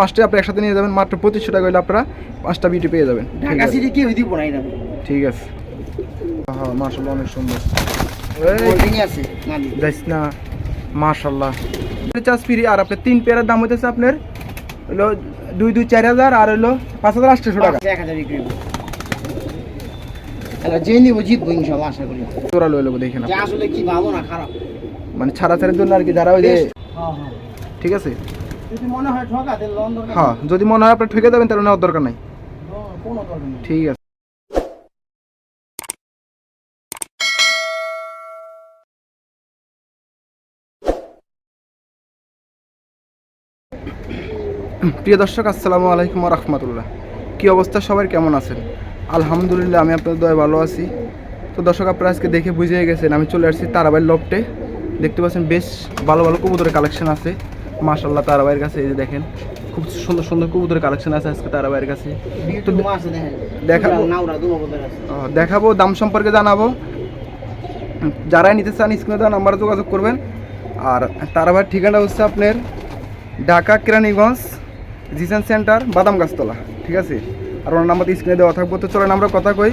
পাঁচটা আপনি একসাথে নিয়ে যাবেন মাত্র পঁচিশশো টাকা হলে আপনারা পাঁচটা বিউটি পেয়ে যাবেন। ঠিক ঢাকা আছে? সিটি কেউ দিব না। ঠিক আছে। হ্যাঁ মার্শাল্লাহ অনেক সুন্দর। হোল্ডিং আছে মালি যাইস না মার্শাল্লাহ চার্জ ফ্রি আর আপনার তিন পেয়ারের দাম হইতেছে আপনার হলো দুই দুই চার হাজার আর হলো পাঁচ হাজার আটশোশো টাকা। এক হাজার যে নিব জিতবো ইনশাল্লাহ আশা করি। তোরা লয়ে নেব দেখে না আসলে কি ভালো না খারাপ? মানে ছাড়া ছাড়ের জন্য আর কি যারা ওই যে হ্যাঁ হ্যাঁ। ঠিক আছে? যদি মনে হয় ঠকা তাহলে হ্যাঁ যদি মনে হয় আপনার ঠকে দেবেন তাহলে নেওয়ার দরকার নাই। কোনো দরকার নেই। ঠিক আছে। প্রিয় দর্শক আসসালামু আলাইকুম রহমতুল্লাহ। কি অবস্থা? সবার কেমন আছেন? আলহামদুলিল্লাহ আমি আপনাদের দয় ভালো আছি। তো দর্শক আপনারা আজকে দেখে বুঝে গেছেন আমি চলে আসছি তারাবাইয়ের লফটে দেখতে পাচ্ছেন বেশ ভালো ভালো কবুতরের কালেকশন আছে। মাশাল্লাহ তারাবাইয়ের কাছে এই যে দেখেন খুব সুন্দর সুন্দর কবুতরের কালেকশন আছে আজকে তারাবাইয়ের কাছে। দেখাবো। দেখাবো দাম সম্পর্কে জানাব। যারাই নিতে চান স্ক্রিনে দেওয়া নাম্বারে যোগাযোগ করবেন। আর তার আবার ঠিকানা হচ্ছে আপনার ঢাকা কেরানীগঞ্জ জিসান সেন্টার বাদাম গাছতলা ঠিক আছে? আর ওনার নাম্বার স্ক্রিনে দেওয়া থাকব। তো চলেন আমরা কথা কই।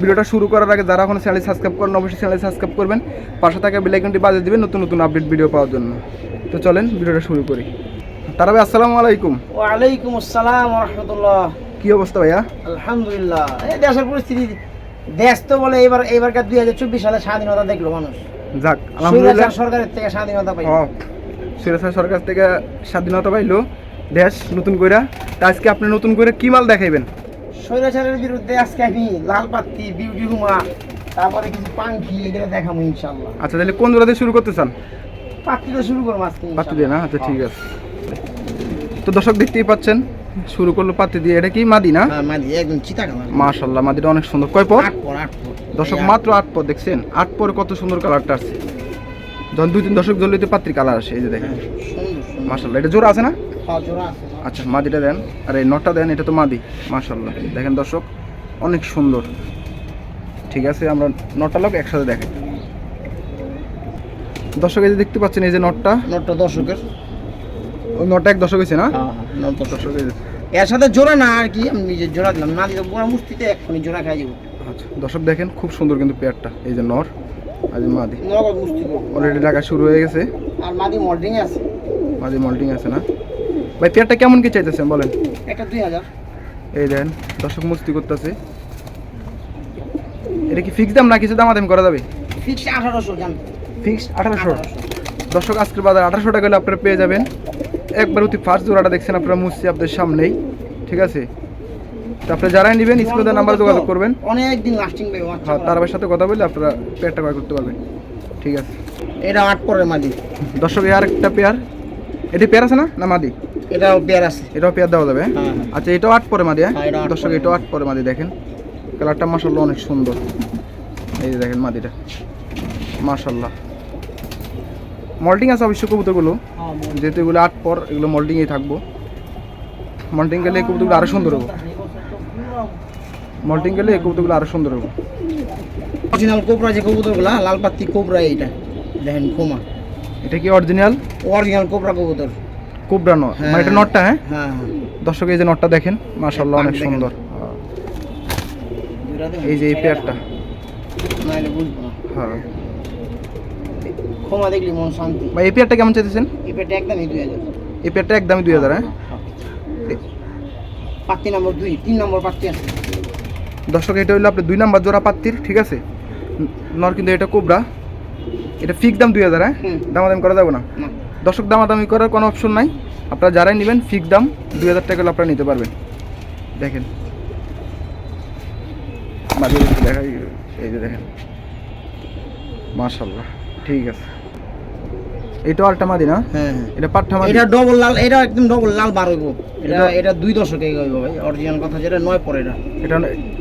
ভিডিওটা শুরু করার আগে যারা এখন চ্যানেল সাবস্ক্রাইব করেন অবশ্যই চ্যানেল সাবস্ক্রাইব করবেন। পাশে থাকা বেলাইকনটি বাজিয়ে দিবেন নতুন নতুন আপডেট ভিডিও পাওয়ার জন্য। তো চলেন ভিডিওটা শুরু করি। তারা ভাই আসসালামু আলাইকুম। ওয়ালাইকুম আসসালাম রহমতুল্লাহ কি অবস্থা ভাইয়া? আলহামদুলিল্লাহ। এই দেশের পরিস্থিতি দেশ তো বলে এবার এবারকার দুই হাজার চব্বিশ সালে স্বাধীনতা দেখল মানুষ। যাক আলহামদুলিল্লাহ। সরকারের থেকে স্বাধীনতা পাই সিরাজা সরকার থেকে স্বাধীনতা পাইলো। দেশ নতুন কইরা। তা আজকে আপনি নতুন করে কি মাল দেখাইবেন? স্বৈরাচারের বিরুদ্ধে আজকে আমি লাল পাত্তি বিউটি হুমা তারপরে কিছু পাঙ্খি এগুলো দেখাবো ইনশাল্লাহ আচ্ছা তাহলে কোন জোড়াতে শুরু করতে চান? পাত্তি তো শুরু করব আজকে পাত্তি দিয়ে না? আচ্ছা ঠিক আছে। তো দর্শক দেখতেই পাচ্ছেন শুরু করল পাত্তি দিয়ে। এটা কি মাদি না? হ্যাঁ মাদি একদম চিতা কালার মাশাল্লাহ মাদিটা অনেক সুন্দর। কয় পর আট পর আট পর দর্শক মাত্র আট পর দেখছেন? আট পর কত সুন্দর কালারটা আছে যখন দুই তিন দশক জ্বলিতে পাত্রির কালার আসে এই যে দেখেন। হ্যাঁ, মাশাল্লাহ এটা জোড়া আছে না? হ্যাঁ, জোড়া আছে আচ্ছা মাদিটা দেন। আর এই নটটা দেন এটা তো মাদি। মাশাল্লাহ দেখেন দর্শক অনেক সুন্দর। ঠিক আছে আমরা নটটা লোক একসাথে দেখেন দর্শক এই যে দেখতে পাচ্ছেন এই যে নটটা। নটটা দর্শকের। ওই নটটা এক দশক হয়েছে না? হ্যাঁ হ্যাঁ নট দর্শক। দর্শক এর সাথে জোড়া না আর কি আমি নিজের জোড়া দিলাম। না দিলে পুরো মুস্তিতে এক্ষুনি জোড়া খাই যাব আচ্ছা দর্শক দেখেন খুব সুন্দর কিন্তু পেয়ারটা এই যে নর আর মাদি। অলরেডি ডাকা শুরু হয়ে গেছে। আর মাদি মল্ডিং আছে। মাদি মল্টিং আছে না? ভাই পেয়ারটা কেমন কি চাইতেছেন বলেন? একটা দুই হাজার। এই দেন দর্শক মুস্তি করতেছে। এটা কি ফিক্স দাম না কিছু দাম দামাদাম করা যাবে? ফিক্স আঠারোশো জান ফিক্সড আঠারোশো। দর্শক আজকের বাজার আঠারোশো টাকা হলে আপনারা পেয়ে যাবেন। একবার অতি ফার্স্ট জোড়াটা দেখছেন আপনারা মুসছি আপনাদের সামনেই ঠিক আছে? আপনারা যারাই নেবেন স্ক্রিনে নাম্বার যোগাযোগ করবেন। অনেক দিন লাস্টিং হ্যাঁ তার সাথে কথা বললে আপনারা পেয়ারটা ক্রয় করতে পারবেন। ঠিক আছে? এটা আট পরের মাদি। দর্শক আর একটা পেয়ার এটি পেয়ার আছে না? না মাদি? এটাও পেয়ার আছে। এটাও পেয়ার দেওয়া যাবে হ্যাঁ? হ্যাঁ, হ্যাঁ। আচ্ছা এটাও আট পরে মাদি হ্যাঁ? দর্শক পরে। এটাও আট পরে মাদি দেখেন। কালারটা মাসাল্লাহ অনেক সুন্দর। এই যে দেখেন মাদিটা। মাসাল্লাহ মল্টিং আছে অবশ্য কবুতরগুলো। যেহেতু এগুলো আট পর এগুলো মল্টিংয়েই থাকব। মল্টিং গেলে কবুতরগুলো আরও সুন্দর হবে। মল্টিং গেলে এই কবুতরগুলো আরও সুন্দর হবে। অরিজিনাল কোবরা যে কবুতরগুলা লাল পাত্তি কোবরা এইটা। দেখেন কোমা এটা কি অরিজিনাল অরিজিনাল কোবরা কবুতর। কোবরা নট হ্যাঁ, মানে এটা হ্যাঁ। নটটা হ্যাঁ? হ্যাঁ হ্যাঁ। দর্শক এই যে নটটা দেখেন পাক অনেক সুন্দর। এই যে এই পেয়ারটা। নাইলে বুঝব হ্যাঁ। ক্ষমা দেখলি মন শান্তি। ভাই এই পেয়ারটা কেমন চাইতেছেন? এই একদমই দুই হাজার। এই পেয়ারটা একদমই দুই হাজার হ্যাঁ? পাত্তি নম্বর দুই তিন নম্বর পাত্তি আছে। দর্শক এটা হলো আপনার দুই নাম্বার জোড়া পাত্তির ঠিক আছে? নর কিন্তু এটা কোবরা। এটা ফিক্স দাম দুই হাজার হ্যাঁ? দামাদামি করা যাবে না। দর্শক দামাদামি করার কোনো অপশন নাই। আপনারা যারাই নেবেন ফিক্স দাম দুই হাজার টাকা আপনারা নিতে পারবেন। দেখেন। দেখাই এই যে দেখেন। মাশাল্লাহ ঠিক আছে। এটাও আলটা মাদি না? হ্যাঁ হ্যাঁ। এটা পাট্টা মাদি? এটা ডবল লাল এটা একদম ডবল লাল বার হইব। এটা এটা- এটা দুই দশকে হইব ভাই অরিজিনাল কথা যেটা নয় পরে এটা। এটা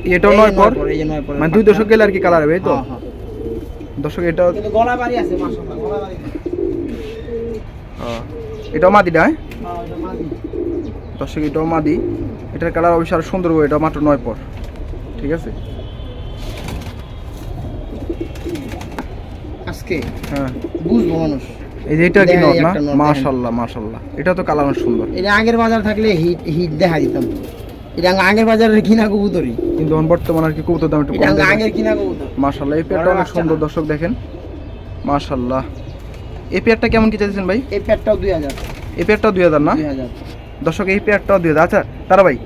এটাও নয় পর? এই যে নয় পরে মানে দুই দশক গেলে আর কি কালার হবে তো? হ্যাঁ, হ্যাঁ। দর্শক এটাও কিন্তু গলা বাড়ি আছে মাশাআল্লাহ গলা বাড়ি হ্যাঁ? এটা মাদি। দর্শক এটাও মাদি। এটার কালার অবশ্যই আরও সুন্দর হবে এটা মাত্র নয় পর। ঠিক আছে? আজকে হ্যাঁ। বুঝব মানুষ। এই যে এটা কি এই না। মাশাল্লাহ মাশাল্লাহ। এটা তো কালার সুন্দর। এটা আগের বাজার থাকলে হিট হিট দেখা দিতাম। এটা আগের বাজারের কিনা কবুতরই। কিন্তু বর্তমানে আর কি কবুতর দাম একটু কম আগের কিনা কবুতর। মাশাল্লাহ এই পেয়ারটা অনেক সুন্দর দর্শক দেখেন। মাশাল্লাহ। এই পেয়ারটা কেমন কি চাইছেন ভাই? এই দুই হাজার। এই পেয়ারটাও দুই হাজার না? দুই হাজার। দর্শক এই পেয়ারটাও দুই হাজার। আচ্ছা তারা ভাই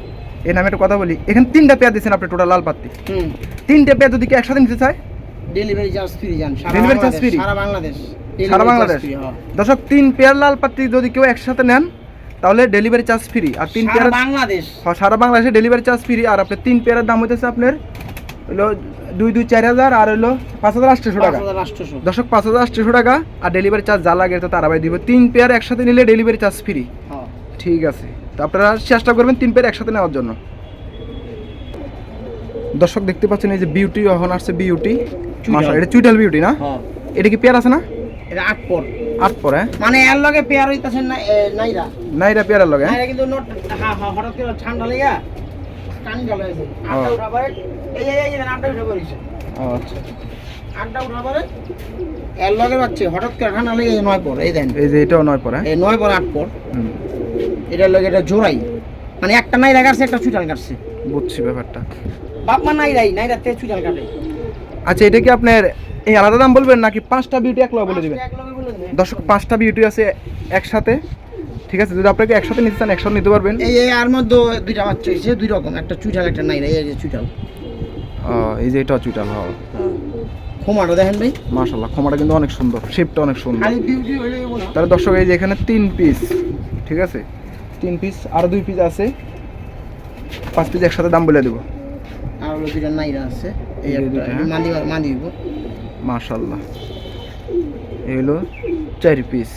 এই নামে একটা কথা বলি। এখানে তিনটা পেয়ার দিচ্ছেন আপনি টোটাল লাল পাত্তি। হুম। তিনটে পেয়ার যদি কি একসাথে নিতে চায়? ডেলিভারি চার্জ ফ্রি charge সারা বাংলাদেশ। সারা বাংলাদেশ? হ্যাঁ। দর্শক তিন পেয়ার লাল পাত্তি যদি কেউ একসাথে নেন তাহলে ডেলিভারি চার্জ ফ্রি আর তিন পেয়ার বাংলাদেশ? হ্যাঁ, সারা বাংলাদেশে ডেলিভারি চার্জ ফ্রি আর আপনার তিন পেয়ারের দাম হইতেছে আপনার হলো দুই দুই চার হাজার আর হলো পাঁচ হাজার আটশোশো টাকা। দর্শক পাঁচ হাজার আটশোশো টাকা আর ডেলিভারি চার্জ যা লাগে তো তারা ভাই দিব। তিন পেয়ার একসাথে নিলে ডেলিভারি চার্জ ফ্রি হ্যাঁ। ঠিক আছে। তো আপনারা চেষ্টা করবেন তিন পেয়ার একসাথে নেওয়ার জন্য। দর্শক দেখতে পাচ্ছেন এই যে বিউটি এখন আসছে বিউটি। এটা চুইটাল বিউটি না? হ্যাঁ। এটা কি পেয়ার আছে না? এটা আট পর। আট পর হ্যাঁ? মানে এর লগে পেয়ার হইতাছে না নাইরা। না পেয়ারের লগে হ্যাঁ? নাইরা কিন্তু নোট হ্যাঁ হঠাৎ করে ঠান্ডা লেগে টানি গেল আটটা ও। উঠা পরে এই এই এই আটটা আচ্ছা। আটটা উঠা পরে এর লগে পাচ্ছে হঠাৎ করে ঠান্ডা লেগে এই নয় পর এই দেন। এই যে এটাও নয় পর হ্যাঁ? এই নয় পর আট পর। এটার লগে এটা জোড়াই। মানে একটা নাইরা কাটছে একটা চুটাল কাটছে। বুঝছি ব্যাপারটা। বাপ মা নাইরাই নাইরা তে চুটাল কাটে। আচ্ছা এটা কি আপনার এই আলাদা দাম বলবেন নাকি পাঁচটা বিউটি এক লগে বলে দিবেন। দর্শক পাঁচটা বিউটি আছে একসাথে ঠিক আছে? যদি আপনাকে একসাথে নিতে চান একসাথে নিতে পারবেন। এই আর মধ্যে দুইটা বাচ্চা হয়েছে দুই রকম। একটা চুটাল একটা নাইরা এই যে চুটাল ও, এই যে এটা চুইটাল হওয়া খোমাটো দেখেন ভাই। মাশাল্লাহ খোমাটা কিন্তু অনেক সুন্দর শেপটা অনেক সুন্দর। তাহলে দর্শক এই যে এখানে তিন পিস ঠিক আছে? তিন পিস আর দুই পিস আছে। পাঁচ পিস একসাথে দাম বলে দেবো। আর দুইটা নাইরা আছে। এই একটা হ্যাঁ। মাদি মাদি দিব মাশাল্লাহ এই হলো চার পিস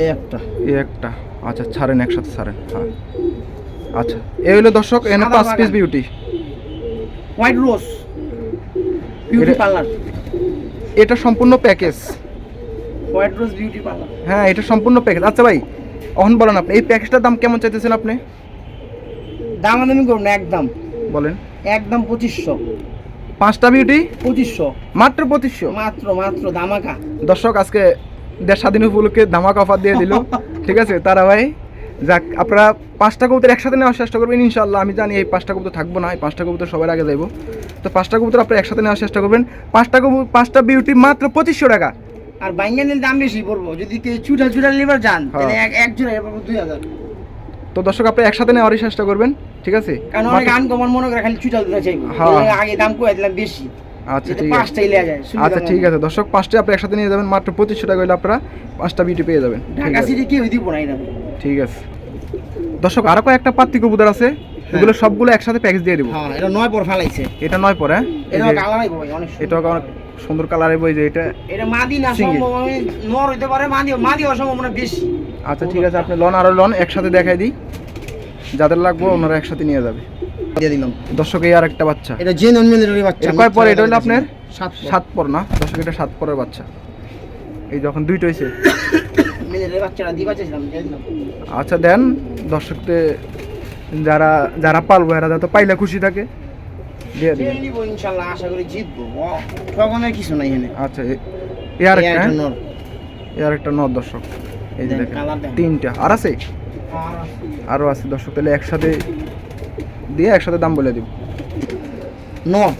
এই একটা। এই একটা। আচ্ছা ছাড়েন একসাথে ছাড়েন। হ্যাঁ। আচ্ছা এই হলো দর্শক সাদা পাঁচ piece beauty white rose beauty parlour এটা সম্পূর্ণ package white rose beauty parlour হ্যাঁ এটা সম্পূর্ণ প্যাকেজ আচ্ছা ভাই অহন বলেন আপনি এই প্যাকেজটার দাম কেমন চাইতেছেন আপনি? দাম আমি করুন একদম। বলেন। একদম পঁচিশশো। পাঁচটা বিউটি পঁচিশশো। মাত্র পঁচিশশো? মাত্র মাত্র দামাকা দর্শক আজকে দেড় স্বাধীন উপলক্ষে ধামাক অফার দিয়ে দিল। ঠিক আছে তারা ভাই যাক আপনারা পাঁচটা কবুতর একসাথে নেওয়ার চেষ্টা করবেন ইনশাল্লাহ আমি জানি এই পাঁচটা কবুতর থাকব না এই পাঁচটা কবুতর সবার আগে যাইবো। তো পাঁচটা কবুতর আপনারা একসাথে নেওয়ার চেষ্টা করবেন। পাঁচটা কবু পাঁচটা বিউটি মাত্র পঁচিশশো টাকা। আর বাইঙ্গানের দাম বেশি পড়ব। যদি কেউ চুটা চুটা লিভার যান হ্যাঁ। এক জোড়া দুই হাজার। তো দর্শক আপনারা একসাথে নেওয়ারই চেষ্টা করবেন ঠিক আছে? কারণ অনেক আনকমন মনে করে খালি চুটা দিতে চাইব। হ্যাঁ। আগে দাম কয়ে দিলাম বেশি। আচ্ছা ঠিক আছে। আচ্ছা ঠিক আছে। দর্শক পাঁচটা আপনি একসাথে নিয়ে যাবেন মাত্র পঁচিশশো টাকা হলে আপনারা পাঁচটা বিউটি পেয়ে যাবেন। ঢাকা সিটি কেউ দিব না ঠিক আছে। দর্শক আরও কয়েকটা পাত্তি কবুতর আছে এগুলো সবগুলো একসাথে প্যাকেজ দিয়ে দেবো। হ্যাঁ এটা নয় পর ফেলাইছে। এটা নয় পরে হ্যাঁ? এটা অনেক সুন্দর। এটা কালারের বই যে এটা এটা মাদি না সম্ভব নর হইতে পারে মাদি মাদি সম্ভাবনা বেশি। আচ্ছা ঠিক আছে আপনি লন আরও লন একসাথে দেখাই দিই। যাদের লাগবে ওনারা একসাথে নিয়ে যাবে। দিয়ে দিলাম। দর্শক এই আর একটা বাচ্চা। এটা মিলিটারি বাচ্চা। কয় পর? এটা হলো আপনার? সাত সাত পর না? দর্শক এটা সাত পরের বাচ্চা। এই যখন দুইটা হয়েছে মিলিটারি বাচ্চাটা দিয়ে বাচ্চাছিলাম আচ্ছা দেন যারা যারা পালবো এরা যাতে পাইলে খুশি থাকে দিয়ে আশা করি জিতবো। কিছু নাই এখানে। আচ্ছা এ- আর একটা হ্যাঁ? এই আর একটা নর দর্শক। এই যে দেখেন তিনটা। আর আছে? আরও আছে দর্শক তাহলে একসাথে দিয়ে একসাথে দাম বলে দিব। নর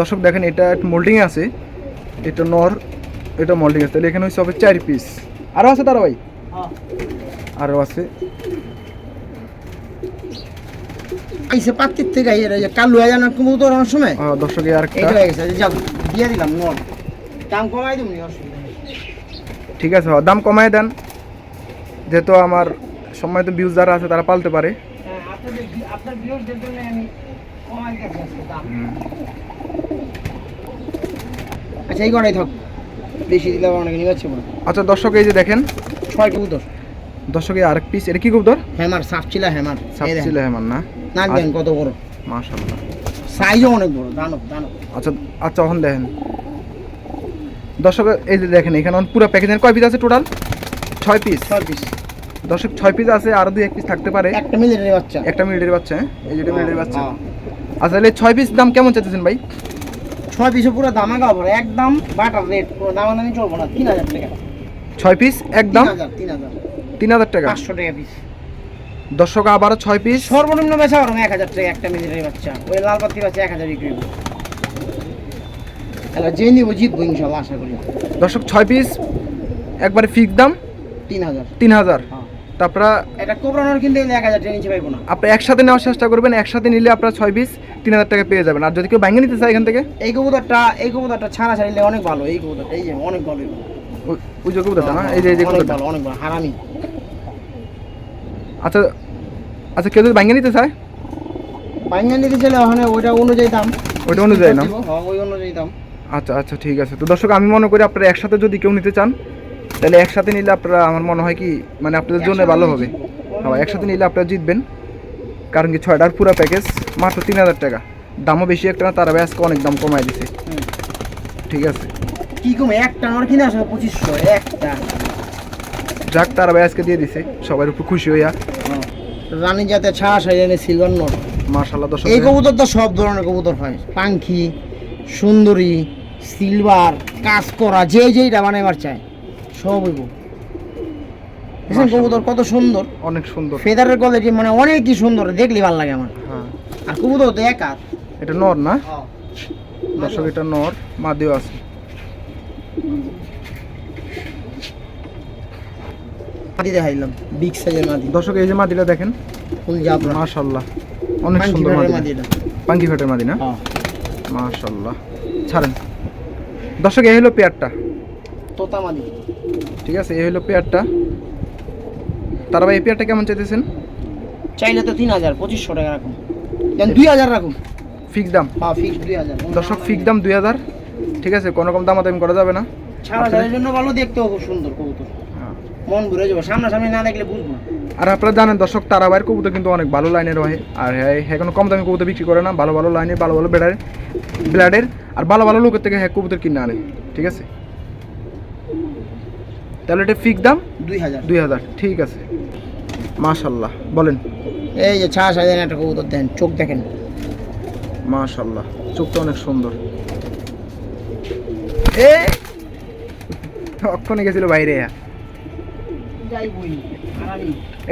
দর্শক দেখেন এটা মোল্ডিং আছে। এটা নর এটা মোল্ডিং আছে। তাহলে এখানে হচ্ছে হবে চার পিস আরও আছে তারা ভাই? আরও আছে। আইসে পাত্তির থেকে এই কালু হয়ে অনেক সময়? দর্শক আর হয়ে গেছে যাও দিয়ে দিলাম নর। দাম কমাই দিবনি অসুবিধা নেই ঠিক আছে দাম কমায় দেন। যেহেতু আমার সম্মানিত ভিউজ যারা আছে তারা পালতে পারে। হ্যাঁ আচ্ছা এই কটাই থাক। বেশি দিলে অনেকে নিবাচ্ছে বলো আচ্ছা দর্শক এই যে দেখেন। ছয় কবুতর। দর্শক এই আরেক পিস এটা কি কবুতর? হ্যামার ছিল হ্যামার। সাপছিল হেমান না? নাক দেন কত বড়। মাশাল্লাহ সাইজও অনেক বড় দানব দানব। আচ্ছা আচ্ছা এখন দেখেন। দর্শক এই যে দেখেন এখানে পুরো প্যাকেজের কয় পিস আছে টোটাল ছয় পিস ছয় পিস দর্শক ছয় পিস আছে আরও দুই এক পিস থাকতে পারে। একটা মিলিটারি বাচ্চা। একটা মিলিটারি বাচ্চা হ্যাঁ? এই যেটা মিলিটারি বাচ্চা। হ্যাঁ। আচ্ছা তাহলে ছয় পিস দাম কেমন চাইতেছেন ভাই? ছয় পিসে পুরো দামাকা অফার একদম বাটার রেট পুরো দামাদামি চলবো না। তিন হাজার টাকা। ছয় পিস একদম? তিন হাজার তিন হাজার। টাকা। পাঁচশো টাকা পিস দর্শক আবারও ছয় পিস সর্বনিম্ন বেচা এক হাজার টাকা একটা মিলিটারি বাচ্চা। ওই লাল পাতি বাচ্চা এক হাজার বিক্রি করব যে নিবো জিতবো ইনশাল্লাহ আশা করি। দর্শক ছয় পিস একবারে ফিক্স দাম? তিন হাজার। তিন হাজার। হ্যাঁ। তারপরে এটা কোবরানোর কিনতে এক হাজার নিচে পাইবো না। আপনি একসাথে নেওয়ার চেষ্টা করবেন একসাথে নিলে আপনার ছয় পিস তিন হাজার টাকা পেয়ে যাবেন। আর যদি কেউ ব্যাঙ্গে নিতে চায় এখান থেকে? এই কবুতরটা এই কবুতরটা ছাড়া ছাড়িলে অনেক ভালো এই কবুতরটা এই যে অনেক ভালো ওই- যে কবুতরটা না? এই যে এই যে অনেক কবুতরটা। ভালো অনেক ভালো হারামি। আচ্ছা আচ্ছা কেউ যদি ব্যাঙ্গে নিতে চায়? পাইঙ্গান নিতে চলে ওখানে ওইটা অনুযায়ী দাম। ওইটা অনুযায়ী না? হ্যাঁ ওই অনুযায়ী দাম। আচ্ছা আচ্ছা ঠিক আছে। তো দর্শক আমি মনে করি আপনারা একসাথে যদি কেউ নিতে চান তাহলে একসাথে নিলে আপনারা আমার মনে হয় কি মানে আপনাদের জন্য ভালো হবে। হ্যাঁ একসাথে নিলে আপনারা জিতবেন। কারণ কি ছয়টার পুরো প্যাকেজ মাত্র তিন হাজার টাকা। দামও বেশি একটা না তারা আজকে অনেক দাম কমাই দিছে। ঠিক আছে। কি কমে? একটা আমার কিনে পঁচিশশো একটা। যাক তারা আজকে দিয়ে দিছে সবার উপর খুশি হইয়া। রানী জাতে ছাড়া সাইলেনে সিলভার নোট মার্শাল্লাহ দর্শক। এই কবুতর তো সব ধরনের কবুতর হয়। পাঙ্খি সুন্দরী সিলভার কাজ করা যে যেইটা বানাইবার চায় সব হইব। বুঝছেন কবুতর কত সুন্দর? অনেক সুন্দর। ফেদারের কোয়ালিটি মানে অনেকই সুন্দর দেখলে ভালো লাগে আমার। হ্যাঁ। আর কবুতর তো এক হাত। এটা নর না? দর্শক এটা নর মাদিও আছে। মাদি দেখাইলাম বিগ সাইজের মাদি। দর্শক এই যে মাদিটা দেখেন। ফুল জাবরা। মাশাল্লাহ অনেক সুন্দর মাদি পাঙ্কি ফেটের মাদি না? হ্যাঁ। মাশাল্লাহ ছাড়েন। দর্শক এই হলো পেয়ারটা। তোতা মাদি ঠিক আছে এই হলো পেয়ারটা। তারা ভাই এই পেয়ারটা কেমন চাইতেছেন? চাইলে তো তিন হাজার পঁচিশশো টাকা রাখুন। দেন দুই হাজার রাখুন। ফিক্স দাম? হ্যাঁ ফিক্স দুই হাজার। দর্শক ফিক্স দাম দুই হাজার। ঠিক আছে কোনো রকম দামাদামি করা যাবে না। ছাড়া ছাড়ার জন্য ভালো দেখতেও খুব সুন্দর কবুতর। মন ঘুরে যাব। সামনাসামনি না দেখলে বুঝব না। আর আপনারা জানেন দর্শক তারাবাইয়ের কবুতর কিন্তু অনেক ভালো লাইনের হয়। আর হ্যাঁ হ্যাঁ কম দামি কবুতর বিক্রি করে না। ভালো ভালো লাইনের ভালো ভালো ব্লাডের ব্লাডের আর ভালো ভালো লোকের থেকে হ্যাঁ কবুতর কিনে আনে ঠিক আছে? তাহলে এটা ফিক্স দাম? দুই হাজার। দুই হাজার ঠিক আছে। মাশাল্লাহ বলেন। এই যে ছাড়া সাইজের একটা কবুতর দেন চোখ দেখেন। মাশাল্লাহ চোখটা অনেক সুন্দর। এ অক্ষণে গেছিল বাইরে যাই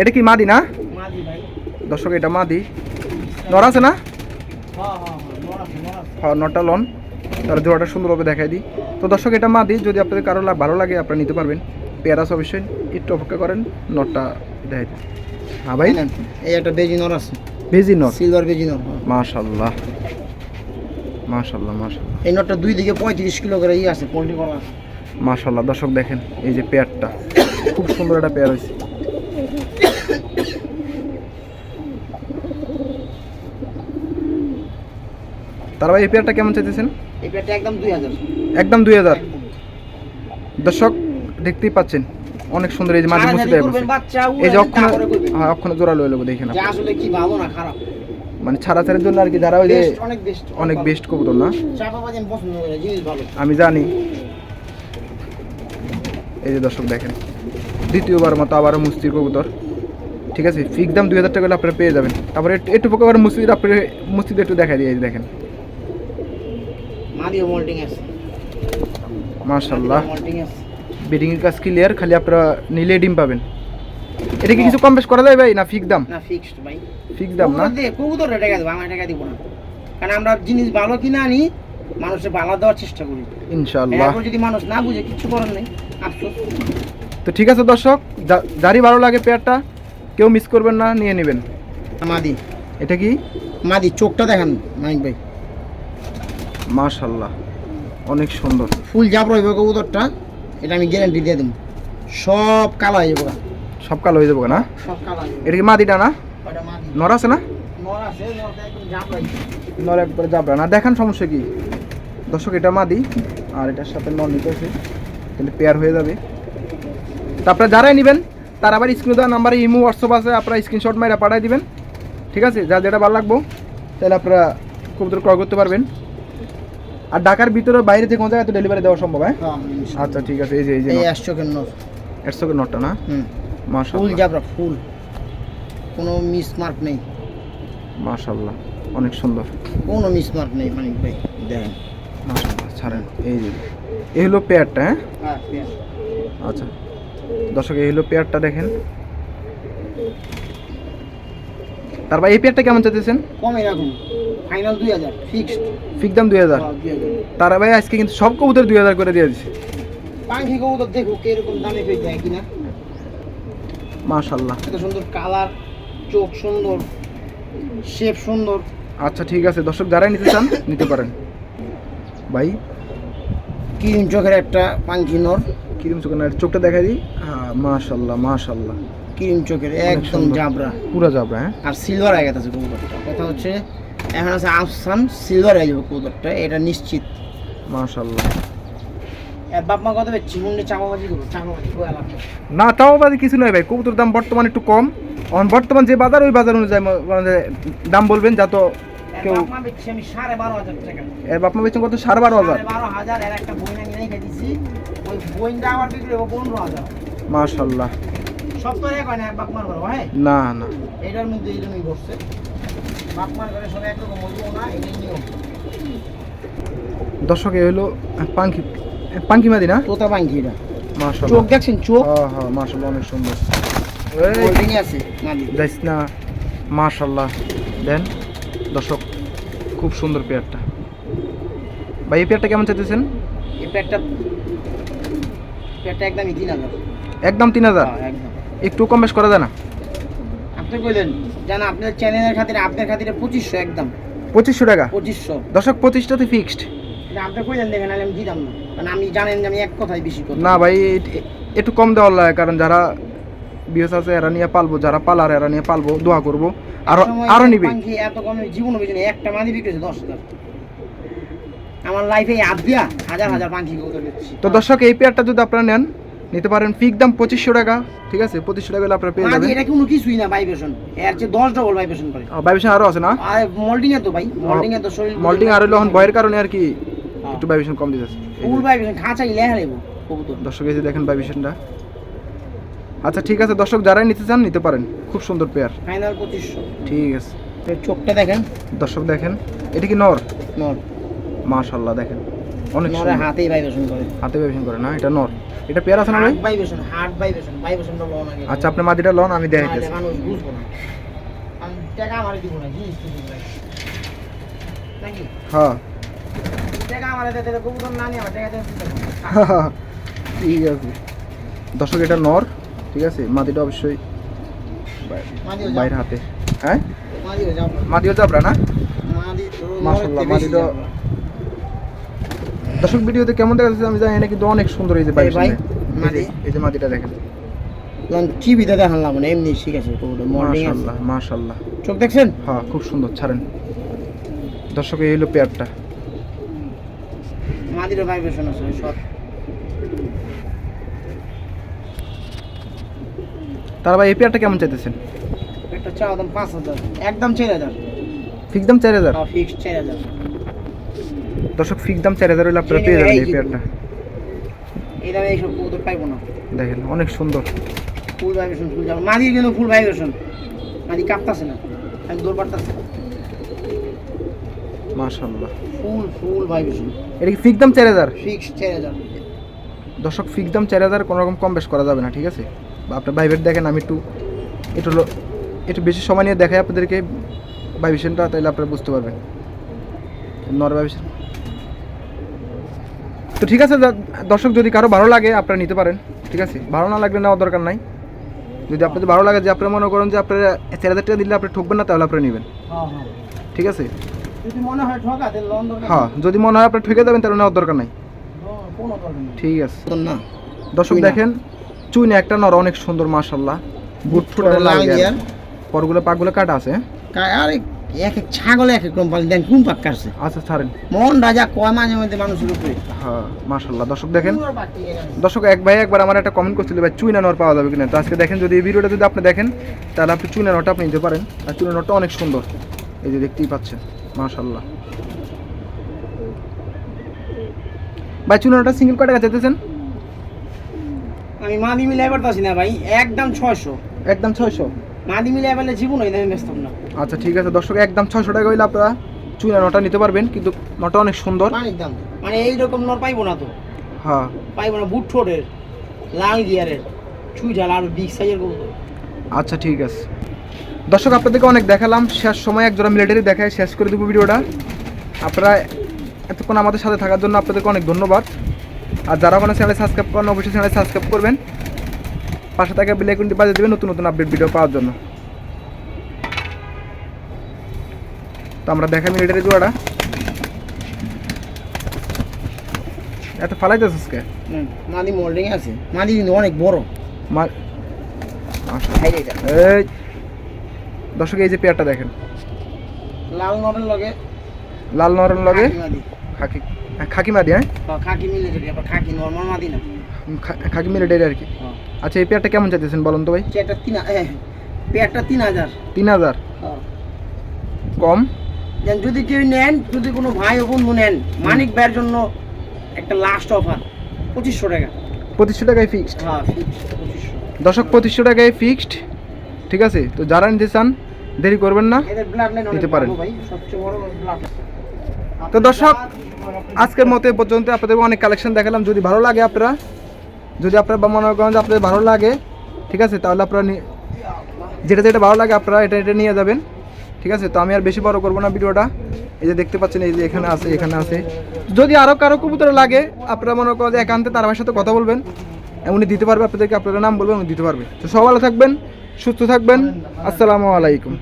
এটা কি মাদি না? দর্শক এটা মাদি। নর আছে না? হ্যাঁ হ্যাঁ হ্যাঁ হ্যাঁ নটা লন। তার জোড়াটা সুন্দরভাবে দেখাই দিই। তো দর্শক এটা মা মাদি যদি আপনাদের কারও ভালো লাগে আপনারা নিতে পারবেন। পেয়ারাস অবশ্যই একটু অপেক্ষা করেন নটটা দেখাই দিই। হ্যাঁ ভাই? এই একটা বেজি নর আছে। Veggie not? সিলভার বেজি নর হ্যাঁ। মাশাল্লাহ। মাশাল্লাহ মাশাল্লাহ। এই নটটা দুই দিকে পঁয়ত্রিশ কিলো করে ই আছে পোল্ট্রি করা আছে। মাশাল্লাহ দর্শক দেখেন এই যে পেয়ারটা। খুব সুন্দর একটা পেয়ার হয়েছে। তার ভাই এই পেয়ারটা কেমন চাইতেছেন? এই একদম দুই হাজার। একদম দর্শক দেখতেই পাচ্ছেন অনেক সুন্দর এই যে মাঝে মুছে দেয় এই যে অক্ষণে হ্যাঁ অক্ষণে জোড়া লয়ে নেব দেখে না আসলে কি ভালো না খারাপ। মানে ছাড়া ছাড়ের জন্য আর কি যারা ওই যে অনেক বেস্ট কবুতর না? আমি জানি। এই যে দর্শক দেখেন দ্বিতীয়বার মতো আবারও মুস্তির কবুতর। ঠিক আছে ফিক দাম দুই হাজার টাকা হলে আপনারা পেয়ে যাবেন। তারপরে একটু- পোকা মুস্তির আপনি মুস্তিতে একটু দেখা দিয়ে দেখেন। মাদিও মোল্টিং আছে। মার্শাল্লাহ মোল্টিং আছে। বিডিংয়ের কাজ ক্লিয়ার খালি আপনারা নিলে ডিম পাবেন। এটা কি কিছু কম বেশ করা যায় ভাই না ফিক দাম? না ফিক্সড ভাই। ফিক্স দাম না? দিয়ে কবুতর টাকা দেবো আমার টাকা দিব না। কারণ আমরা জিনিস ভালো কিনে আনি মানুষের ভালো দেওয়ার চেষ্টা করি। ইনশাল্লাহ এরপর যদি মানুষ না বুঝে কিছু করার নেই। আফসোস। তো ঠিক আছে দর্শক যারই ভালো লাগে পেয়ারটা কেউ মিস করবেন না নিয়ে নেবেন। মাদি। এটা কি? মাদি চোখটা দেখেন মানিক ভাই। মার্শাল্লাহ অনেক সুন্দর। ফুল জাপ রইব কবুতরটা এটা আমি গ্যারান্টি দিয়ে দেবো সব কালো হয়ে যাব সব কালো হয়ে যাব না? সব কালো এটা কি মাদিটা না? নর আছে না? নর আছে একবারে যাবরা না দেখান সমস্যা কি? দর্শক এটা মাদি আর এটার সাথে নর নিতেছে তাহলে পেয়ার হয়ে যাবে। তারপরে যারাই নেবেন তার আবার স্ক্রিনে দেওয়া নাম্বারে ইমো হোয়াটসঅ্যাপ আছে আপনারা স্ক্রিনশট মাইরা পাঠাই দিবেন। ঠিক আছে? যা যেটা ভালো লাগবো তাহলে আপনারা কবুতর ক্রয় করতে পারবেন। আর ঢাকার ভিতরে বাইরে থেকে কোনো জায়গায় তো ডেলিভারি দেওয়া সম্ভব হ্যাঁ? হ্যাঁ আচ্ছা ঠিক আছে এই যে এই যে এই আসছো কেন নর একশো নটটা না? হুম। ফুল মাশাল্লাহ জাবরা ফুল কোনো মিস মার্ক নেই। মাশাল্লাহ অনেক সুন্দর। কোনো মিস মার্ক নেই মানিক ভাই দেখেন। মাশাআল্লাহ ছাড়েন এই যে এই হলো পেয়ারটা হ্যাঁ? হ্যাঁ আচ্ছা দর্শক এই হলো পেয়ারটা দেখেন। তারপর এই পেয়ারটা কেমন চাইতেছেন? কম এরকম। ফাইনাল দুই হাজার ফিক্সড ফিক দাম দুই হাজার। তারা ভাই আজকে কিন্তু সব কবুতর দুই হাজার করে দিয়ে দিচ্ছে পাখি কবুতর দেখো কীরকম দামে পেয়ে যায় কিনা। মাশাল্লাহ এত সুন্দর কালার চোখ সুন্দর শেপ সুন্দর। আচ্ছা ঠিক আছে। দর্শক যারাই নিতে চান নিতে পারেন। ভাই? ক্রিম চোখের একটা পাখি নর। কিরম চোখের চোখটা দেখাই দিই। হ্যাঁ মাশাল্লাহ মাশাল্লাহ ক্রিম চোখের একদম। জাবরা। পুরা যাবে হ্যাঁ? আর সিলভার হয়ে গেছে কবুতরটা। কথা হচ্ছে এখন আছে আফসান সিলভার হয়ে যাবে কবুতরটা। এটা নিশ্চিত। মাশাল্লাহ এর বাপ মা কত বেচছি চাপাবাজি করব চাপাবাজি ও এলাকা না বাদে কিছু নয় ভাই কবুতর দাম বর্তমানে একটু কম। এখন বর্তমান যে বাজার ওই বাজার অনুযায়ী মানে দাম বলবেন যা তো কেউ এর বাপ মা বেচছেন কত? সাড়ে বারো হাজার। মাশাল্লাহ এক হয় না এক বাপ মার করব হ্যাঁ? না না। এটার মধ্যে এই জন্যই করছে বাপ মার করে সব একরকম হইবো না এটাই নিয়ম দর্শক এই হলো পাঙ্কি পাঙ্কি মাদি না? তোতা পাখি এটা। মাশাল্লাহ চোখ দেখছেন চোখ? হ্যাঁ হ্যাঁ মাশাল্লাহ অনেক সুন্দর। হোল্ডিং আছে যাইস না। মাশাল্লাহ দেন দর্শক খুব সুন্দর পেয়ারটা। ভাই এই পেয়ারটা কেমন চাইতেছেন? এই প্যাটটা প্যাটটা একদমই তিন হাজার। একদম তিন হাজার? হ্যাঁ, একদম। একটু কম বেশ করা যায় না। আপনি কইলেন জান আপনার চ্যানেলের খাতিরে আপনার খাতিরে পঁচিশশো একদম। পঁচিশশো টাকা? পঁচিশশো। দর্শক পঁচিশটাতে ফিক্সড আপনি কইলেন দেখেন আমি দিতাম না। কারণ আমি জানেন যে আমি এক কথাই বেশি কথা না ভাই একটু কম দেওয়ার লাগে কারণ যারা বিএস আছে এরা নিয়ে পালবো। যারা পালার এরা নিয়ে পালবো দোয়া করব। আরও আরও নিবে। এত কম জীবনও বেশি একটা মাদি বিক্রি হয়েছে দশ হাজার। আমার লাইফে হাজার হাজার পাখি তো দর্শক এই পেয়ারটা যদি আপনারা নেন নিতে পারেন। ফিক দাম পঁচিশশো টাকা ঠিক আছে? পঁচিশশো টাকা হলে আপনারা পেয়ে যাবেন। এটা কোনো কিছুই না ভাইব্রেশন এর চেয়ে দশ ডবল ভাইব্রেশন করে। ভাইবেশন আরও আছে না? মল্টিং এ তো ভাই মল্টিং এ তো শরীর মল্টিং আর হইল এখন ভয়ের কারণে আর কি হ্যাঁ। একটু ভাইবেশন কম দিতেছে। ফুল ভাইব্রেশন খাঁচাই লেহা লেবো কবুতর। দর্শক এই যে দেখেন ভাইবেশনটা আচ্ছা ঠিক আছে দর্শক যারাই নিতে চান নিতে পারেন। খুব সুন্দর পেয়ার ফাইনাল পঁচিশশো। ঠিক আছে। চোখটা দেখেন। দর্শক দেখেন এটা কি নর? নর। মাশাল্লাহ দেখেন। অনেক নরে সুন্দর। হাতেই ভাইব্রেশন করে হাতে ভাইবেশন করে না? এটা নর। এটা পেয়ার আছে না ভাই? হার্ট ভাইব্রেশন তো লন আগে। আচ্ছা আপনি মাদিটা লন আমি মানুষ বুঝব না। আমি টাকা আমারে দিব না জিনিস দিব। নাকি? হ্যাঁ। টাকা আমারে দিতে দিতে কবুতর না নিয়ে আমার টাকা দিতে ঠিক আছে। দর্শক এটা নর ঠিক আছে? মাদিটা অবশ্যই বাই- মাদিও যাও। বাইরের হাতে। হ্যাঁ? মাদিও মাদিও না? মাদি মাশাআল্লাহ, মাদিটা-। দর্শক ভিডিওতে কেমন দেখা যাচ্ছে আমি জানি না কিন্তু অনেক সুন্দর এই যে ভাই, এই যে মাদিটা দেখেন। যখন টিভিতে দেখালাম না এমনি ঠিক আছে মাশাআল্লাহ মাশাআল্লাহ চোখ দেখছেন? হ্যাঁ খুব সুন্দর ছাড়েন। দর্শক এই হলো পেয়ারটা। মাদিরও ভাইব্রেশন আছে সব। তার ভাই এই পেয়ারটা কেমন চাইতেছেন? একটা চাওয়া দাম পাঁচ হাজার। একদম চার হাজার। ফিক্স দাম চার হাজার? ফিক্সড চার হাজার। দর্শক ফিক্স দাম চার হাজার হলে আপনারা পেয়ে যাবেন এই পেয়ারটা এই দামে এইসব কবুতর পাইবো না। দেখেন অনেক সুন্দর। ফুল ভাইব্রেশন ফুল যাব মাদির কিন্তু ফুল ভাইব্রেশন মাদি কাঁপতাছে না। আমি দৌড় পারতাছে মাশাআল্লাহ। ফুল ফুল ভাইব্রেশন এটা কি ফিক্স দাম চার হাজার? চার হাজার। দর্শক ফিক্স দাম চার হাজার কোনো রকম কম বেশ করা যাবে না ঠিক আছে? বা আপনার ভাইবেট দেখেন আমি একটু একটু লো- একটু বেশি সময় নিয়ে দেখাই আপনাদেরকে ভাইবেশনটা তাহলে আপনারা বুঝতে পারবেন। নর ভাইবেশন তো ঠিক আছে দর্শক যদি কারও ভালো লাগে আপনারা নিতে পারেন। ঠিক আছে? ভালো না লাগলে নেওয়ার দরকার নাই। যদি আপনাদের ভালো লাগে যে আপনারা মনে করেন যে আপনারা চার হাজার টাকা দিলে আপনি ঠকবেন না তাহলে আপনারা নেবেন। হ্যাঁ হ্যাঁ। ঠিক আছে? যদি মনে হয় হ্যাঁ যদি মনে হয় আপনার ঠকে যাবেন তাহলে নেওয়ার দরকার নাই। কোনো দরকার নেই। ঠিক আছে। না? দর্শক। দেখেন চুইনা একটা নর অনেক সুন্দর মাশাল্লাহ বুট ফুট পরগুলো পাকগুলো কাটা আছে হ্যাঁ? আরে এক এক ছাগলে এক এক কোম্পানি দেন কোন পাক কাটছে। আচ্ছা ছাড়েন। মন রাজা কয় মাঝে মধ্যে মানুষের উপরে। হ্যাঁ মাশাল্লাহ দর্শক দেখেন। দর্শক এক ভাই একবার আমার একটা কমেন্ট করছিল ভাই চুইনা নর পাওয়া যাবে কিনা? তো আজকে দেখেন যদি এই ভিডিওটা যদি আপনি দেখেন তাহলে আপনি চুইনা নরটা আপনি নিতে পারেন। আর চুইনা নরটা অনেক সুন্দর। এই যে দেখতেই পাচ্ছেন মাশাল্লাহ ভাই চুইনা নরটা সিঙ্গেল কয় টাকা চাইতেছেন আমি মাদি মিলাই পারতাছি না ভাই। একদম ছয়শো। একদম ছয়শো? মাদি মিলাই পারলে জীবন হয়ে ব্যস্ত না। আচ্ছা ঠিক আছে। দর্শক একদম ছয়শো টাকা হইলে আপনারা চুইনা নটা নিতে পারবেন কিন্তু নটা অনেক সুন্দর। দাম। মানে এইরকম নর পাইবো না তো। হ্যাঁ। পাইবো না বুট ঠোঁটের লাল গিয়ারের ছুঁই ঝাল আর বিগ সাইজের আচ্ছা ঠিক আছে। দর্শক আপনাদেরকে অনেক দেখালাম শেষ সময় এক জোড়া মিলিটারি দেখায় শেষ করে দেবো ভিডিওটা। আপনারা এতক্ষণ আমাদের সাথে থাকার জন্য আপনাদেরকে অনেক ধন্যবাদ। আর যারা কোনো চ্যানেল সাবস্ক্রাইব করেন অবশ্যই চ্যানেল সাবস্ক্রাইব করবেন। পাশে থাকা বেল আইকনটি বাজিয়ে দেবেন নতুন নতুন আপডেট ভিডিও পাওয়ার জন্য। তো আমরা দেখা মিলিটারি জোড়াটা এত ফালাইতেছিস আজকে? মাদি মোল্ডিং আছে। মাদি কিন্তু অনেক বড়। মা এই দর্শক এই যে পেয়ারটা দেখেন। লাল নরের লগে। লাল নরম লগে? খাকি খাকি মাদি হ্যাঁ? হ্যাঁ, খাকি মিলে যদি আবার খাকি নর্মাল মাদি না। খাকি মিলিটারি আর কি। হ্যাঁ। আচ্ছা এই পেয়ারটা কেমন চাইতেছেন বলুন তো ভাই? চেয়ারটা তিন হ্যাঁ পেয়ারটা তিন হাজার। তিন হাজার। কম? যদি কেউ নেন যদি কোনো ভাই ও বন্ধু নেন মানিক ভাইয়ের জন্য একটা লাস্ট অফার পঁচিশশো টাকা। পঁচিশশো টাকায় ফিক্সড হ্যাঁ fixed, পঁচিশশো। টাকায় ফিক্সড ঠিক আছে? তো যারা নিতে চান দেরি করবেন না নিতে পারেন। তো দর্শক, আজকের মতো পর্যন্ত আপনাদের অনেক কালেকশন দেখালাম। যদি ভালো লাগে আপনারা যদি আপনারা মনে করেন যে আপনাদের ভালো লাগে ঠিক আছে? তাহলে আপনারা যেটা যেটা ভালো লাগে আপনারা এটা এটা নিয়ে যাবেন। ঠিক আছে? তো আমি আর বেশি বড় করব না ভিডিওটা। এই যে দেখতে পাচ্ছেন, এই যে এখানে আছে এখানে আছে। যদি আরও কারও কবুতর লাগে, আপনারা মনে করেন একান্তে তার আমার সাথে কথা বলবেন, উনি দিতে পারবে, আপনাদেরকে আপনারা নাম বলবেন, উনি দিতে পারবে। তো সব ভালো থাকবেন, সুস্থ থাকবেন। আসসালামু আলাইকুম।